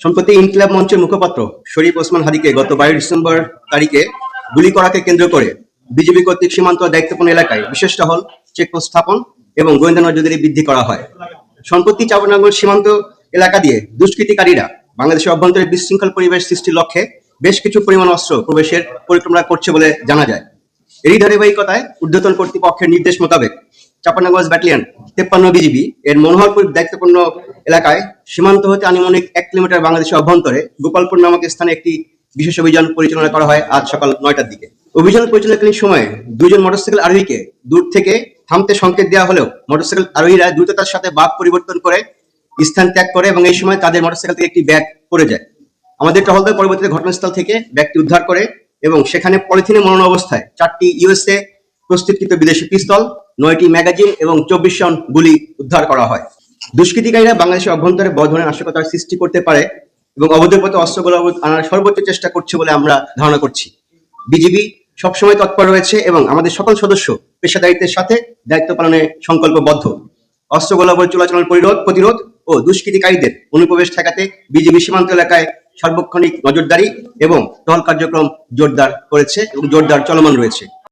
সম্প্রতি ইনকিলাব মঞ্চের মুখপাত্র শরীফ ওসমান হাদিকে গত বাইশ ডিসেম্বর তারিখে গুলি করাকে কেন্দ্র করে বিজেপি কর্তৃক সীমান্ত দায়িত্বপূর্ণ এলাকায় বিশেষ টহল, চেকপোস্ট স্থাপন এবং গোয়েন্দা নজরদারি বৃদ্ধি করা হয়। সম্প্রতি চাপনাঙ্গল সীমান্ত এলাকা দিয়ে দুষ্কৃতিকারীরা বাংলাদেশের অভ্যন্তরে বিশৃঙ্খল পরিবেশ সৃষ্টির লক্ষ্যে বেশ কিছু পরিমাণ অস্ত্র প্রবেশের পরিক্রমা করছে বলে জানা যায়। এরই ধারাবাহিকতায় ঊর্ধ্বতন কর্তৃপক্ষের নির্দেশ মোতাবেক চাপানগঞ্জ ব্যাটালিয়ন তেপ্পান্ন বিজিবি এর মনোহরপুর দায়িত্বপূর্ণ এলাকায় সীমান্ত হতে আনুমানিক এক কিলোমিটার বাংলাদেশের অভ্যন্তরে গোপালপুর নামক স্থানে একটি বিশেষ অভিযান পরিচালনা করা হয় আজ সকাল নয়টার দিকে। অভিযান পরিচালনাকালীন সময়ে দুজন মোটরসাইকেল আরোহীকে দূর থেকে থামতে সংকেত দেওয়া হলেও মোটরসাইকেল আরোহীরা দ্রুততার সাথে বাঘ পরিবর্তন করে স্থান ত্যাগ করে এবং এই সময় তাদের মোটরসাইকেল থেকে একটি ব্যাগ পড়ে যায়। আমাদের টহলদার পরবর্তীতে ঘটনাস্থল থেকে ব্যাগটি উদ্ধার করে এবং সেখানে পলিথিনে মরণ অবস্থায় চারটি ইউএসএ প্রস্তুতকৃত বিদেশি পিস্তল, নয়টি ম্যাগাজিন এবং চব্বিশ জন গুলি উদ্ধার করা হয়। দুষ্কৃতিকারীরা বাংলাদেশের অভ্যন্তরে বড় ধরনের নাশকতার সৃষ্টি করতে পারে এবং অবৈধ পথে অস্ত্রগুলো আনার সর্বোচ্চ চেষ্টা করছে বলে আমরা ধারণা করছি। বিজিবি সবসময় তৎপর রয়েছে এবং আমাদের সকল সদস্য পেশাদারিত্বের সাথে দায়িত্ব পালনে সংকল্পবদ্ধ। অস্ত্র গোলাবর চলাচল পরিরোধ, প্রতিরোধ ও দুষ্কৃতিকারীদের অনুপ্রবেশ ঠেকাতে বিজিবি সীমান্ত এলাকায় সার্বক্ষণিক নজরদারি এবং টহল কার্যক্রম জোরদার করেছে এবং জোরদার চলমান রয়েছে।